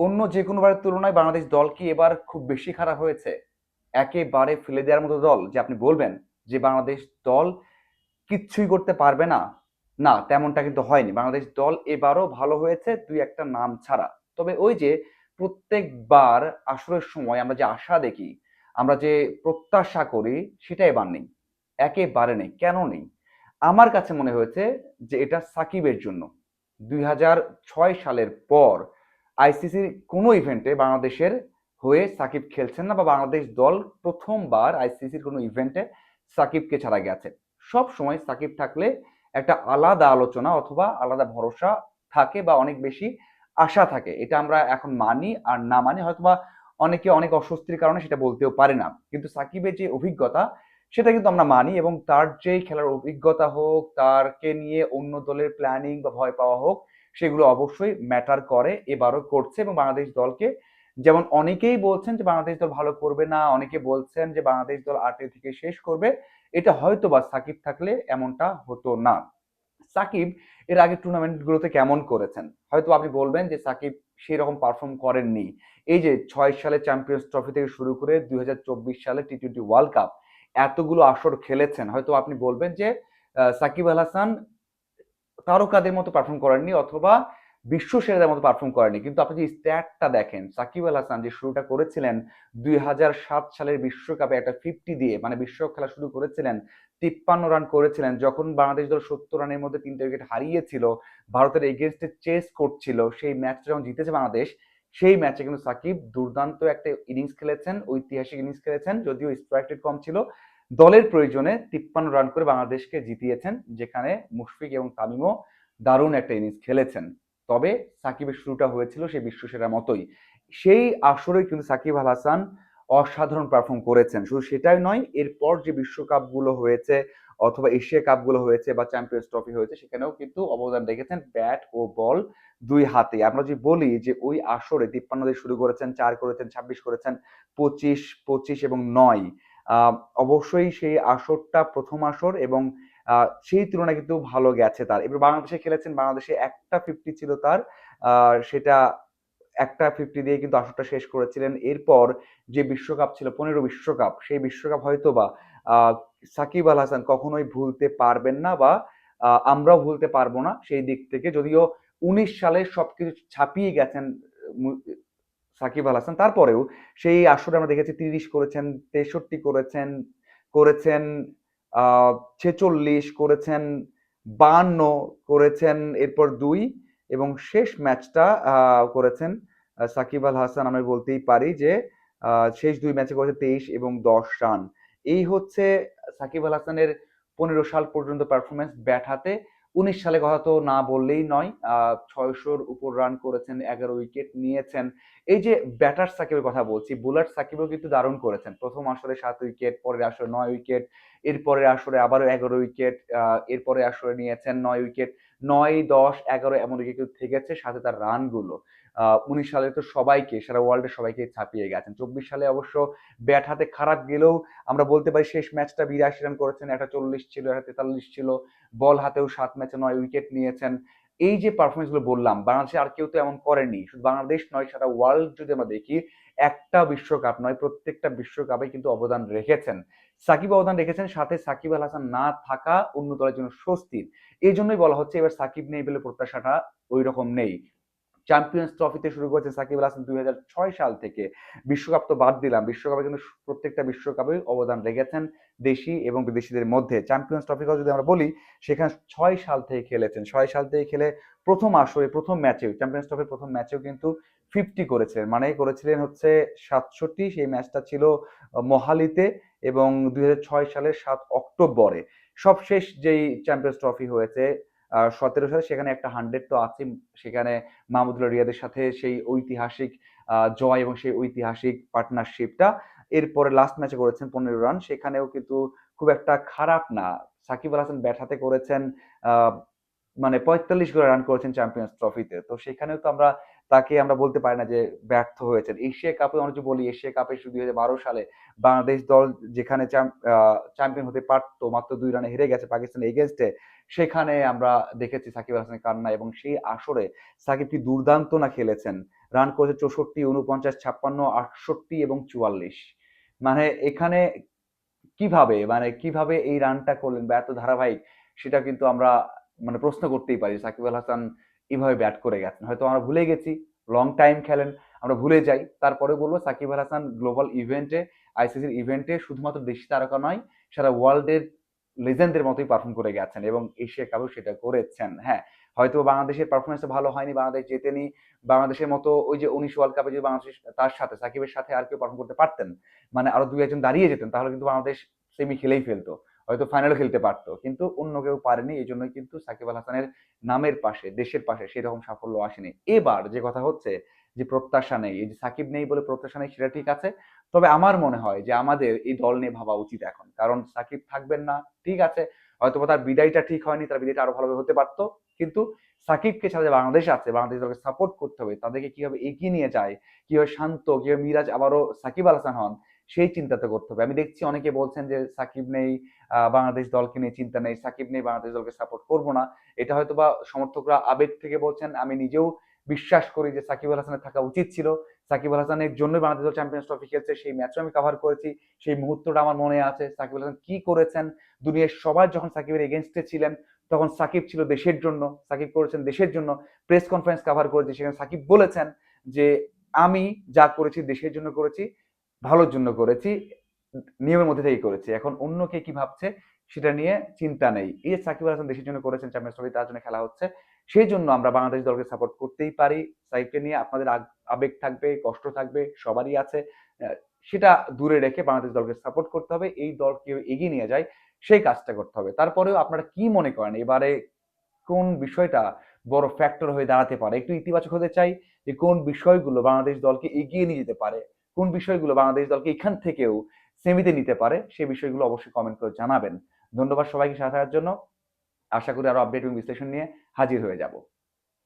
অন্য যে কোনো বারের তুলনায় বাংলাদেশ দল কি এবার খুব বেশি খারাপ হয়েছে? একেবারে ফেলে দেওয়ার মতো দল যে আপনি বলবেন যে বাংলাদেশ দল কিচ্ছুই করতে পারবে না। না, তেমনটা কিন্তু হয়নি। বাংলাদেশ দল এবারও ভালো হয়েছে দুই একটা নাম ছাড়া। তবে ওই যে প্রত্যেকবার আসরের সময় আমরা যে আশা দেখি, আমরা যে প্রত্যাশা করি, সেটা এবার নেই। একেবারে নেই। কেন নেই? আমার কাছে মনে হয়েছে যে এটা সাকিবের জন্য। দুই হাজার ছয় সালের পর আইসিসির কোনো ইভেন্টে বাংলাদেশের হয়ে সাকিব খেলছেন না বা বাংলাদেশ দল প্রথমবার আইসিসির কোনো ইভেন্টে সাকিবকে ছাড়া গেছে। সব সময় সাকিব থাকলে একটা আলাদা আলোচনা অথবা আলাদা ভরসা থাকে বা অনেক বেশি আশা থাকে। এটা আমরা এখন মানি আর না মানি হয়তোবা অনেকে অনেক অস্বস্তির কারণে সেটা বলতেও পারে না। কিন্তু সাকিবের যে অভিজ্ঞতা, সেটা কিন্তু আমরা মানি এবং তার যে খেলার অভিজ্ঞতা হোক, তারকে নিয়ে অন্য দলের প্ল্যানিং বা ভয় পাওয়া হোক সেগুলো অবশ্যই ম্যাটার করে, এবারও করছে এবং বাংলাদেশ দলকে যেমন অনেকেই বলছেন যে বাংলাদেশ দল ভালো করবে না, অনেকে বলছেন যে বাংলাদেশ দল আটে থেকে শেষ করবে। এটা হয়তো বা সাকিব থাকলে এমনটা হতো না। সাকিব এর আগে টুর্নামেন্টগুলোতে কেমন করেছেন? হয়তো আপনি বলবেন যে সাকিব সেই রকম পারফর্ম করেননি। এই যে ছয় সালে চ্যাম্পিয়ন্স ট্রফি থেকে শুরু করে দুই হাজার চব্বিশ সালে টি টোয়েন্টি ওয়ার্ল্ড কাপ এতগুলো আসর খেলেছেন। হয়তো আপনি বলবেন যে সাকিব আল হাসান তারকাদের মতো পারফর্ম করেননি অথবা বিশ্ব সেরাদের মতো পারফর্ম করেনি কিন্তু আপনি যে স্ট্যাটটা দেখেন, সাকিব আল হাসান যে শুরুটা করেছিলেন দুই হাজার সাত সালের বিশ্বকাপে একটা ফিফটি দিয়ে মানে বিশ্বকাপ খেলা শুরু করেছিলেন, তিপ্পান্ন রান করেছিলেন, যখন বাংলাদেশ দল সত্তর রানের মধ্যে তিনটে উইকেট হারিয়েছিল, ভারতের এগেনস্টে চেস করছিল, সেই ম্যাচটা যখন জিতেছে বাংলাদেশ, সেই ম্যাচে কিন্তু সাকিব দুর্দান্ত একটা ইনিংস খেলেছেন, ঐতিহাসিক ইনিংস খেলেছেন, যদিও স্ট্রাইক রেট কম ছিল। দলের প্রয়োজনে তিপ্পান্ন রান করে বাংলাদেশকে জিতিয়েছেন, যেখানে মুশফিক এবং তামিমও দারুণ একটা ইনিংস খেলেছেন। তবে সাকিবের শুরুটা হয়েছিল সেই বিশ্বসেরার মতোই। সেই আসরেই কিন্তু সাকিব আল হাসান অসাধারণ পারফর্ম করেছেন। শুধু সেটাই নয়, এরপর যে বিশ্বকাপগুলো হয়েছে অথবা এশিয়া কাপগুলো হয়েছে বা চ্যাম্পিয়ন্স ট্রফি হয়েছে, সেখানেও কিন্তু অবদান রেখেছেন ব্যাট ও বল দুই হাতে। আমরা যদি বলি যে ওই আসরে তিপ্পান্ন দিয়ে শুরু করেছেন, চার করেছেন, ছাব্বিশ করেছেন, পঁচিশ পঁচিশ এবং নয়। অবশ্যই সেই আসরটা প্রথম আসর এবং সেই তুলনায় কিন্তু ভালো গেছে তার। এবার বাংলাদেশে খেলেছেন, বাংলাদেশে একটা ফিফটি ছিল তার। সেটা একটা ফিফটি দিয়ে কিন্তু আসরটা শেষ করেছিলেন। এরপর যে বিশ্বকাপ ছিল, পনেরো বিশ্বকাপ, সেই বিশ্বকাপ হয়তো বা সাকিব আল হাসান কখনোই ভুলতে পারবেন না বা আমরাও ভুলতে পারব না সেই দিক থেকে। যদিও উনিশ সালে সবকিছু ছাপিয়ে গেছেন সাকিব আল হাসান। তারপরেও সেই আসরে আমরা দেখেছি তিরিশ করেছেন, তেষট্টি করেছেন করেছেন ছেচল্লিশ, করেছেন, বান্ন, করেছেন এরপর দুই এবং শেষ ম্যাচটা করেছেন সাকিব আল হাসান। আমি বলতেই পারি যে শেষ দুই ম্যাচে করেছে তেইশ এবং দশ রান। এই হচ্ছে সাকিব আল হাসানের পনেরো সাল পর্যন্ত পারফরমেন্স ব্যাট হাতে। উনিশ সালে কথা তো না বললেই নয় ছয়শোর উপর রান করেছেন, এগারো উইকেট নিয়েছেন। এই যে ব্যাটার সাকিবের কথা বলছি বোলার সাকিবও কিন্তু দারুণ করেছেন। প্রথম আসরে সাত উইকেট পরের আসরে নয় উইকেট এরপরের আসরে আবারও এগারো উইকেট এরপরে আসরে নিয়েছেন নয় উইকেট, নয়, দশ, এগারো এমন উইকেট থেকেছে সাথে তার রানগুলো। উনিশ সালে তো সবাইকে, সারা ওয়ার্ল্ডে সবাইকে ছাপিয়ে গেছেন। চব্বিশ সালে অবশ্য ব্যাট হাতে খারাপ গেলেও আমরা বলতে পারি শেষ ম্যাচটা বিরাশি রান করেছেন, একটা চল্লিশ ছিল, একটা তেতাল্লিশ ছিল বল হাতেও সাত ম্যাচে নয় উইকেট নিয়েছেন। এই যে পারফরমেন্সগুলো বললাম, বাংলাদেশে আর কেউ তো এমন করেনি। শুধু বাংলাদেশ নয়, সারা ওয়ার্ল্ড যদি আমরা দেখি একটা বিশ্বকাপ নয়, প্রত্যেকটা বিশ্বকাপে কিন্তু অবদান রেখেছেন। সাকিব অবদান রেখেছেন, সাথে সাকিব আল হাসান না থাকা অন্য দলের জন্য স্বস্তির। এই জন্যই বলা হচ্ছে এবার সাকিব নেই বলে প্রত্যাশাটা ওই রকম নেই চ্যাম্পিয়ন্স ট্রফিতে শুরু করেছে সাকিব আল হাসান দু হাজার ছয় সাল থেকে। বিশ্বকাপ তো বাদ দিলাম, বিশ্বকাপে কিন্তু প্রত্যেকটা বিশ্বকাপে অবদান রেখেছেন দেশি এবং বিদেশিদের মধ্যে। চ্যাম্পিয়ন্স ট্রফি কথা যদি আমরা বলি, সেখানে ছয় সাল থেকে খেলেছেন। ছয় সাল থেকে খেলে প্রথম আসরে, প্রথম ম্যাচেও চ্যাম্পিয়ন্স ট্রফির প্রথম ম্যাচেও কিন্তু ফিফটি করেছিলেন। মানে করেছিলেন হচ্ছে সাতষট্টি, সেই ম্যাচটা ছিল মহালিতে এবং দুই সালের সাত অক্টোবরে। সবশেষ যেই চ্যাম্পিয়ন্স ট্রফি হয়েছে সতেরো সালে, সেখানে একটা হান্ড্রেড তো আছে সেখানে মাহমুদুল্লাহ রিয়াদের সাথে সেই ঐতিহাসিক জয় এবং সেই ঐতিহাসিক পার্টনারশিপটা। এরপরে লাস্ট ম্যাচে করেছেন পনেরো রান, সেখানেও কিন্তু খুব একটা খারাপ না। সাকিব আল হাসান ব্যাট হাতে করেছেন মানে পঁয়তাল্লিশ করে রান করেছেন চ্যাম্পিয়ন্স ট্রফিতে। তো সেখানেও তো আমরা তাকে আমরা বলতে পারি না যে ব্যর্থ হয়েছেন। এশিয়া কাপে আমরা যদি বলি, এশিয়া কাপে দুই সালে বাংলাদেশ দল যেখানে চ্যাম্পিয়ন হতে পারতো, মাত্র দুই রানে হেরে গেছে পাকিস্তান এগেনস্টে সেখানে আমরা দেখেছি সাকিব হাসানের কান্না এবং সেই আসরে সাকিব কি দুর্দান্ত না খেলেছেন? রান করেছে চৌষট্টি, উনপঞ্চাশ, ছাপ্পান্ন, আটষট্টি এবং চুয়াল্লিশ। মানে এখানে কীভাবে মানে কীভাবে এই রানটা করলেন বা এত ধারাবাহিক, সেটা কিন্তু আমরা মানে প্রশ্ন করতেই পারি। সাকিব আল হাসান এইভাবে ব্যাট করে গেছেন। হয়তো আমরা ভুলে গেছি লং টাইম খেলেন, আমরা ভুলে যাই। তারপরে বলব সাকিব আল হাসান গ্লোবাল ইভেন্টে আইসিসির ইভেন্টে শুধুমাত্র দেশি তারকা নয়, সারা ওয়ার্ল্ডের লেজেন্ডের মতোই পারফর্ম করে গেছেন এবং এশিয়া কাপেও সেটা করেছেন। হ্যাঁ হয়তো বাংলাদেশের পারফরমেন্স ভালো হয়নি, বাংলাদেশ জেতেনি, বাংলাদেশের মতো ওই যে উনিশ ওয়ার্ল্ড কাপে যদি বাংলাদেশ তার সাথে, সাকিবের সাথে আর কেউ পারফর্ম করতে পারতেন মানে আরও দুই একজন দাঁড়িয়ে যেতেন, তাহলে কিন্তু বাংলাদেশ সেমি খেলেই ফেলতো। হয়তো ফাইনালও খেলতে পারতো। কিন্তু অন্য কেউ পারেনি, এই জন্যই কিন্তু সাকিব আল হাসানের নামের পাশে, দেশের পাশে সেরকম সাফল্য আসেনি। এবার যে কথা হচ্ছে যে প্রত্যাশা নেই, এই যে সাকিব নেই বলে প্রত্যাশা নেই সেটা ঠিক আছে, তবে আমার মনে হয় যে আমাদের এই দল নিয়ে ভাবা উচিত এখন। কারণ সাকিব থাকবেন না, ঠিক আছে হয়তো তার বিদায়টা ঠিক হয়নি, তার বিদায়টা আরও ভালোভাবে হতে পারতো, কিন্তু সাকিবকে ছাড়া যে বাংলাদেশ আছে, বাংলাদেশ দলকে সাপোর্ট করতে হবে, তাদেরকে কীভাবে এগিয়ে নিয়ে যায়, কীভাবে শান্ত, কীভাবে মিরাজ আবারও সাকিব আল হাসান হন সেই চিন্তাতে করতে হবে। আমি দেখছি অনেকে বলছেন যে, সাকিব নেই বাংলাদেশ দলকে নিয়ে চিন্তা নেই, সাকিব নেই, বাংলাদেশ দলকে সাপোর্ট করব না। এটা হয়তো বা সমর্থকরা আবেগ থেকে বলছেন, আমি নিজেও বিশ্বাস করি যে সাকিব আল হাসানের থাকা উচিত ছিল। সাকিব আল হাসানের জন্য বাংলাদেশ দল চ্যাম্পিয়ন্স ট্রফি খেলছে, সেই ম্যাচও আমি কভার করেছি, সেই মুহূর্তটা আমার মনে আছে। সাকিব আল হাসান কি করেছেন? দুনিয়ার সবাই যখন সাকিবের এগেনস্টে ছিলেন, তখন সাকিব ছিল দেশের জন্য, সাকিব করেছেন দেশের জন্য। প্রেস কনফারেন্স কভার করেছি, সেখানে সাকিব বলেছেন যে, আমি যা করেছি দেশের জন্য করেছি ভালোর জন্য করেছি, নিয়মের মধ্যে থেকে করেছি। এখন অন্য কে কি ভাবছে সেটা নিয়ে চিন্তা নেই। এই সাকিব আল হাসান দেশের জন্য করেছেন চ্যাম্পিয়ন্স ট্রফি তার জন্য খেলা হচ্ছে। সেই জন্য আমরা বাংলাদেশ দলকে সাপোর্ট করতেই পারি। সাকিবকে নিয়ে আপনাদের আবেগ থাকবে, কষ্ট থাকবে, সবারই আছে। সেটা দূরে রেখে বাংলাদেশ দলকে সাপোর্ট করতে হবে। এই দলকে এগিয়ে নিয়ে যায়, সেই কাজটা করতে হবে। তারপরেও আপনারা কি মনে করেন? এবারে কোন বিষয়টা বড় ফ্যাক্টর হয়ে দাঁড়াতে পারে? একটু ইতিবাচক হতে চাই যে কোন বিষয়গুলো বাংলাদেশ দলকে এগিয়ে নিয়ে যেতে পারে। কোন বিষয়গুলো বাংলাদেশ দলকে এখান থেকেও সেমিতে নিতে পারে, সেই বিষয়গুলো অবশ্যই কমেন্ট করে জানাবেন। ধন্যবাদ সবাইকে সাথে থাকার জন্য। আশা করি আরও আপডেট এবং বিশ্লেষণ নিয়ে হাজির হয়ে যাব।